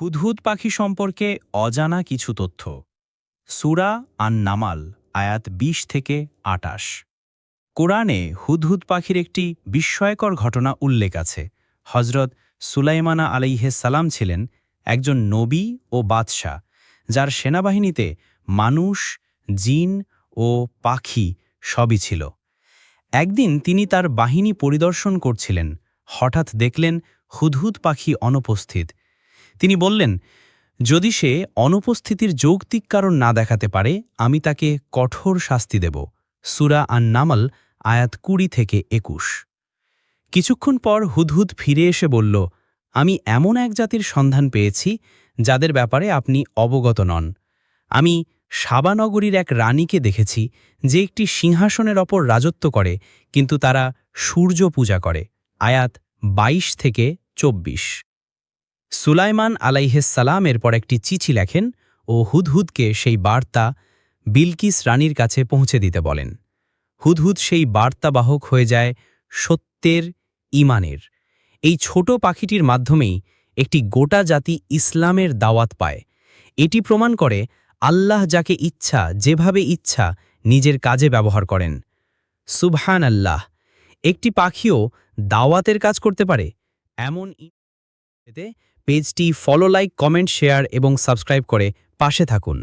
হুদহুদ পাখি সম্পর্কে অজানা কিছু তথ্য। সুরা আন নামাল আয়াত ২০ থেকে আটাশ। কোরআনে হুদহুদ পাখির একটি বিস্ময়কর ঘটনা উল্লেখ আছে। হজরত সুলাইমানা আলাইহে সালাম ছিলেন একজন নবী ও বাদশাহ, যার সেনাবাহিনীতে মানুষ, জিন ও পাখি সবই ছিল। একদিন তিনি তার বাহিনী পরিদর্শন করছিলেন। হঠাৎ দেখলেন হুদহুদ পাখি অনুপস্থিত। তিনি বললেন, যদি সে অনুপস্থিতির যৌক্তিক কারণ না দেখাতে পারে, আমি তাকে কঠোর শাস্তি দেব। সুরা আন নামল আয়াত কুড়ি থেকে একুশ। কিছুক্ষণ পর হুদহুদ ফিরে এসে বলল, আমি এমন এক জাতির সন্ধান পেয়েছি, যাদের ব্যাপারে আপনি অবগত নন। আমি সাবানগরীর এক রানীকে দেখেছি, যে একটি সিংহাসনের ওপর রাজত্ব করে, কিন্তু তারা সূর্য পূজা করে। আয়াত ২২ থেকে চব্বিশ। সুলাইমান আলাইহেসালাম পর একটি চিঠি লেখেন ও হুদহুদকে সেই বার্তা বিলকিস রানীর কাছে পৌঁছে দিতে বলেন। হুদহুদ সেই বার্তাবাহক হয়ে যায় সত্যের ইমানের এই ছোট পাখিটির মাধ্যমেই একটি গোটা জাতি ইসলামের দাওয়াত পায়। এটি প্রমাণ করে আল্লাহ যাকে ইচ্ছা, যেভাবে ইচ্ছা, নিজের কাজে ব্যবহার করেন। সুবহান আল্লাহ একটি পাখিও দাওয়াতের কাজ করতে পারে, এমন পেজটি ফলো লাইক কমেন্ট শেয়ার এবং সাবস্ক্রাইব করে পাশে থাকুন।